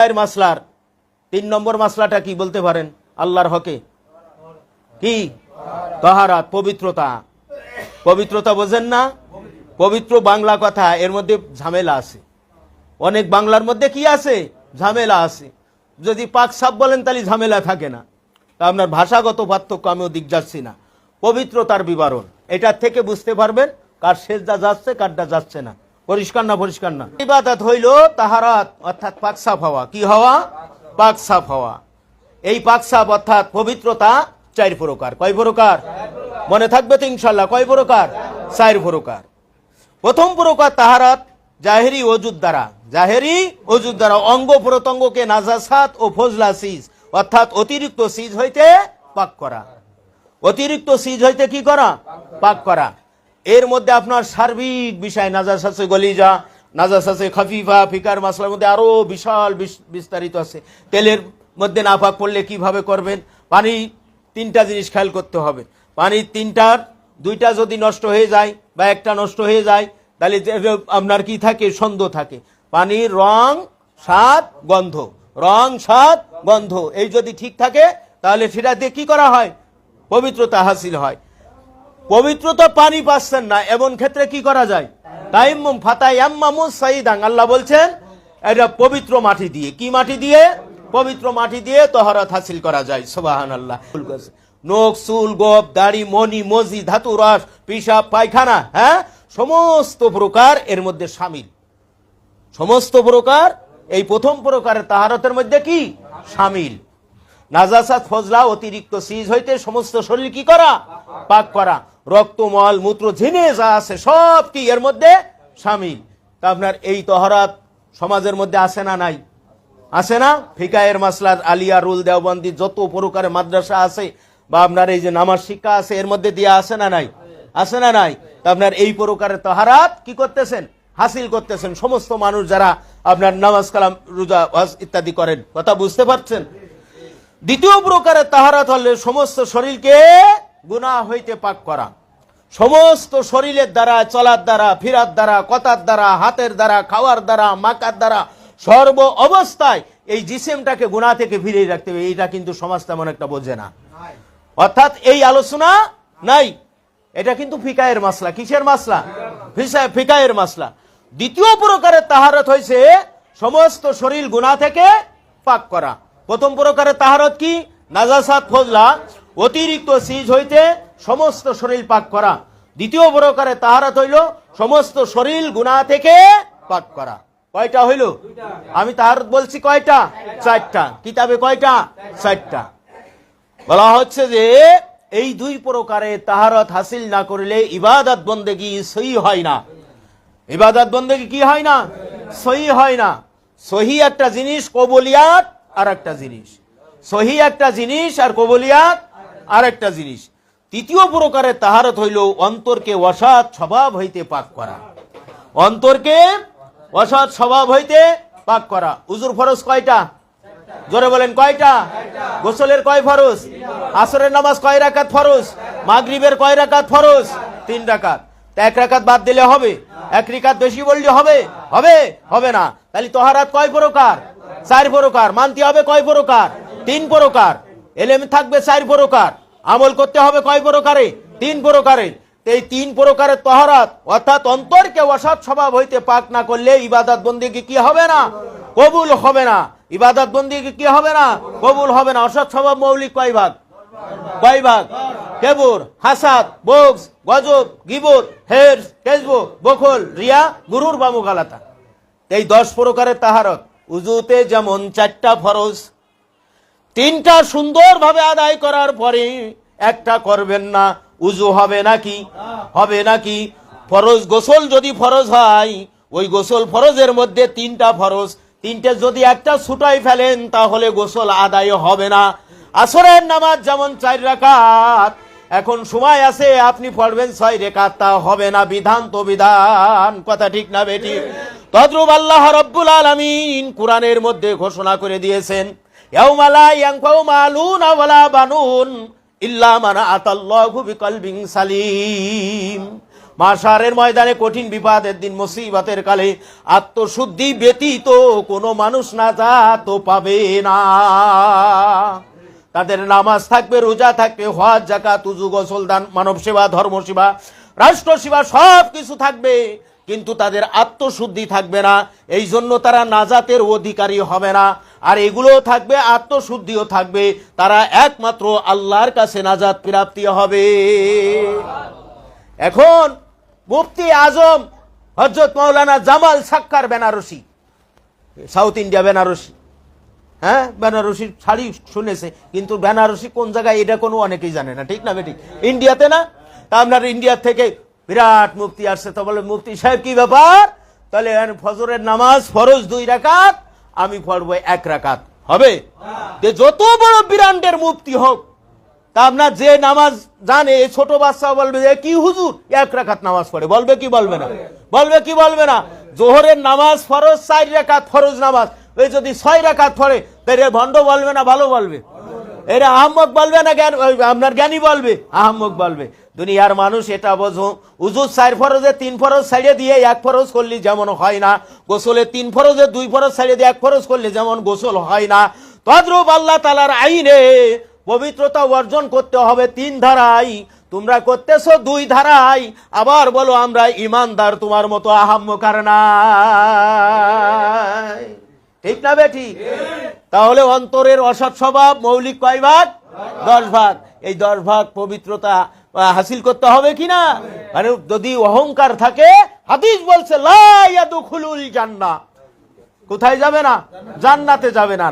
মাসলার, তিন নম্বর মাসলাটা কি বলতে পারেন? আল্লাহর হকে? কি? তহারাত, পবিত্রতা। পবিত্রতা বোঝেন না? পবিত্র বাংলা কথা, এর মধ্যে ঝামেলা আছে। অনেক বাংলার মধ্যে কি আছে? ঝামেলা আছে। যদি পাক সাপ বলেন, তাহলে ঝামেলা থাকে না। তা আপনার ভাষাগত পার্থক্য, আমিও দিক যাচ্ছি না। পবিত্রতার বিবরণ, এটার থেকে বুঝতে পারবেন কার সেজদা যাচ্ছে, কারটা যাচ্ছে না। পরিষ্কার না পরিষ্কার না? ইবাদত হইল তাহারাত, অর্থাৎ পাক সাফ হওয়া। কি হওয়া? পাক সাফ হওয়া। এই পাক সাফ অর্থাৎ পবিত্রতা চার প্রকার। কয় প্রকার? মনে থাকবে তো ইনশাল্লাহ কয় প্রকার? চার প্রকার। প্রথম প্রকার তাহারাত, জাহেরি অজুদ দ্বারা। জাহেরি অজুদ দ্বারা অঙ্গ প্রত্যঙ্গকে নাজাসাত ও ফজলা সিজ, অর্থাৎ অতিরিক্ত সিজ হইতে পাক করা। অতিরিক্ত সিজ হইতে কি করা? পাক করা। এর মধ্যে আপনার সার্বিক বিষয় নাজাস আছে গলিজা নাজাস আছে খাফিফা, ফিকার মাসলার মধ্যে আরও বিশাল বিস- বিস্তারিত আছে। তেলের মধ্যে না পাক পড়লে কীভাবে করবেন? পানি তিনটা জিনিস খেয়াল করতে হবে। পানি তিনটার, দুইটা যদি নষ্ট হয়ে যায় বা একটা নষ্ট হয়ে যায়, তাহলে আপনার কি থাকে? সন্দেহ থাকে। পানির রং, স্বাদ, গন্ধ। রং, স্বাদ, গন্ধ। এই যদি ঠিক থাকে, তাহলে সেটা দিয়ে কি করা হয়? পবিত্রতা হাসিল হয়। পবিত্রতা পানি পাচ্ছেন না, এমন ক্ষেত্রে কি করা যায়? তাইম্মুম ফাতাই আম্মামু সাইদাং আল্লাহ বলছেন, এটা পবিত্র মাটি দিয়ে। কি মাটি দিয়ে? পবিত্র মাটি দিয়ে তহরাত হাসিল করা যায়। সুবাহান আল্লাহ নখ, চুল গোপ দাড়ি মনি মজি ধাতু, রস পিসাব পায়খানা হ্যাঁ? সমস্ত প্রকার এর মধ্যে সামিল। সমস্ত প্রকার, এই প্রথম প্রকারের তাহারতের মধ্যে কি? সামিল। নাজাসাত ফজলা, অতিরিক্ত সিজ হইতে সমস্ত শরীর কি করা? পাক করা। রক্ত, মল, মূত্র, ঝিনে যা আছে, সব কি এর মধ্যে সামিল? তা আপনার এই তহরাত সমাজের মধ্যে আসে না নাই? আসে না? ফিকায়ের মাসলার আলিয়া, রুল, দেওবন্দি, যত প্রকারের মাদ্রাসা আছে, বা আপনার এই যে নামাজ শিক্ষা আছে, এর মধ্যে দিয়ে আছে না নাই? আছে না নাই? তা আপনার এই প্রকারের তহারাত কি করতেছেন? হাসিল করতেছেন। সমস্ত মানুষ যারা আপনার নামাজ কালাম, রোজা ইত্যাদি করেন, কথা বুঝতে পারছেন? দ্বিতীয় প্রকারের তাহারাত হলে সমস্ত শরীরকে গুনাহ হইতে পাক করা। সমস্ত শরীরের দ্বারা চলার দ্বারা ফিরার দ্বারা কথার দ্বারা হাতের দ্বারা খাওয়ার দ্বারা মাকার দ্বারা সর্ব অবস্থায় এই জিসেমটাকে গুনাহ থেকে ফিরিয়ে রাখতে হবে। এইটা কিন্তু সমাজ তেমন একটা বোঝে না। অর্থাৎ এই আলোচনা নাই। এটা কিন্তু ফিকায়ের মাসলা। কিসের মাসলা? ফিকায়ের মাসলা। দ্বিতীয় প্রকারের তাহারত হয়েছে সমস্ত শরীর গুনাহ থেকে পাক করা। প্রথম প্রকারের তাহারত কি? নাজাসাত ফজলা, অতিরিক্ত সিজ হইতে সমস্ত শরীর পাক করা। দ্বিতীয় প্রকারের তাহারত হইল, সমস্ত শরীর গুনাহ থেকে পাক করা। কয়টা হইল? আমি তাহারত বলছি কয়টা? চারটা। কিতাবে কয়টা? চারটা। বলা হচ্ছে যে, এই দুই প্রকারে তাহারত হাসিল না করলে ইবাদত বন্দেগি সহি হয় না। ইবাদত বন্দেগি কি হয় না? সহি হয় না। সহি একটা জিনিস কবলিয়াত আর একটা জিনিস। সহি একটা জিনিস আর কবলিয়াত আর একটা জিনিস। তৃতীয় প্রকারের তাহারত হইল অন্তরকে অসৎ স্বভাব হইতে পাক করা। অন্তরকে অসৎ স্বভাব হইতে পাক করা। উজুর ফরজ কয়টা? জোরে বলেন কয়টা? গোসলের কয় ফরজ? আসরের নামাজ কয় রাকাত ফরজ? মাগরিবের কয় রাকাত ফরজ? তিন রাকাত। এক রাকাত বাদ দিলে হবে? এক রিকাত বেশি বললে হবে? হবে? হবে না। তাহলে তোহারাত কয় প্রকার? চার প্রকার। মানতে হবে কয় প্রকার? তিন প্রকার। এলেম থাকবে চার প্রকার। আমল করতে হবে কয় প্রকারে? তিন প্রকারে। এই তিন প্রকারের তহরাত, অর্থাৎ অন্তরকে অসৎ স্বভাব হইতে পাক না করলে ইবাদত বন্দিকে কি হবে না? কবুল হবে না। ইবাদত বন্দিকে কি হবে না? কবুল হবে না। অসৎ স্বভাব মৌলিক কয় ভাগ? কয় কেবুর, হাসাদ বোকস গজব গিবত হেরস কেসবো বখল রিয়া, গুরুর বা মুগালাতা এই দশ প্রকারের তাহারত, উজুতে যেমন চারটা ফরজ, তিনটা সুন্দরভাবে আদায় করার পরে একটা করবেন না, উজু হবে নাকি হবে নাকি? ফরজ গোসল যদি ফরজ হয়, ওই গোসল ফরজের মধ্যে তিনটা ফরজ, তিনটে যদি একটা ছুটাই ফেলেন, তাহলে গোসল আদায় হবে না। আসরের নামাজ যেমন চার রাকাত, এখন সময় আছে, আপনি পড়বেন ছয় রেখাত তা হবে না, বিধান তো বিধান, কথা ঠিক না বেটি তদ্রুপ আল্লাহ রব্বুল আলমিন কোরআনের মধ্যে ঘোষণা করে দিয়েছেন ময়দানে কঠিন বিপাদের দিন, মুসিবতের কালে আত্মশুদ্ধি ব্যতীত কোনো মানুষ না যা তো পাবে না। তাদের নামাজ থাকবে, রোজা থাকবে, হজ জাকাত উজু, গোসল, দান, মানব সেবা, ধর্ম সেবা, রাষ্ট্র সেবা, সব কিছু থাকবে। কিন্তু তাদের আত্মশুদ্ধি থাকবে না। এই জন্য তারা নাজাতের অধিকারী হবে না। আর এগুলো থাকবে, আত্মশুদ্ধিও থাকবে। তারা একমাত্র আল্লাহর কাছে নাজাত প্রাপ্তি হবে। এখন মুফতি আজম হজরত মৌলানা জামাল সাক্কার বেনারসি, সাউথ ইন্ডিয়া বেনারসি। হ্যাঁ? বেনারসি শাড়ি শুনেছে কিন্তু বেনারসি কোন জায়গায় এটা কোনো অনেকেই জানে না ঠিক না বেটি? ইন্ডিয়াতে না? তা আপনার ইন্ডিয়া থেকে বিরাট মুফতি আসছে তো বলে মুফতি সাহেব কি ব্যাপার? তাহলে ফজরের নামাজ ফরজ দুই রাকাত আমি পড়ব এক রাকাত। হবে? যে যত বড় বিরান্ডের মুফতি হোক তা আপনার যে নামাজ জানে ছোট বাচ্চা বলবে যে কি হুজুর? এক রাকাত নামাজ পড়ে। বলবে কি বলবে না? বলবে কি বলবে না? জোহরের নামাজ ফরজ চার রাকাত ফরজ নামাজ। ওই যদি ছয় রাকাত পড়ে, তাহলে ভণ্ড বলবে না, ভালো বলবে? এরা আহম্মক বলবে না, জ্ঞান আপনার জ্ঞানী বলবে? আহম্মক বলবে। দুনিয়ার মানুষ এটা বোঝো, উজুর চার ফরজে তিন ফরজ ছাড়িয়ে দিয়ে এক ফরজ করলে যেমন হয় না, গোসলে তিন ফরজে দুই ফরজ ছাড়িয়ে দিয়ে এক ফরজ করলে যেমন গোসল হয় না। তদ্রূপ আল্লাহ তালার আইনে পবিত্রতা অর্জন করতে হবে তিন ধারাই তোমরা করতেছো দুই ধারাই আবার বলো, আমরা ইমানদার তোমার মতো আহাম্মকার নাই। ঠিক না বেঠি তাহলে অন্তরের অসৎ স্বভাব মৌলিক কয় ভাগ? দশ ভাগ। এই দশ ভাগ পবিত্রতা হাসিল করতে হবে কি না? মানে যদি অহংকার থাকে, হাদিস বলছে লাইয়াদুখুলুল জান্না কোথায় যাবে না? জান্নাতে যাবে না।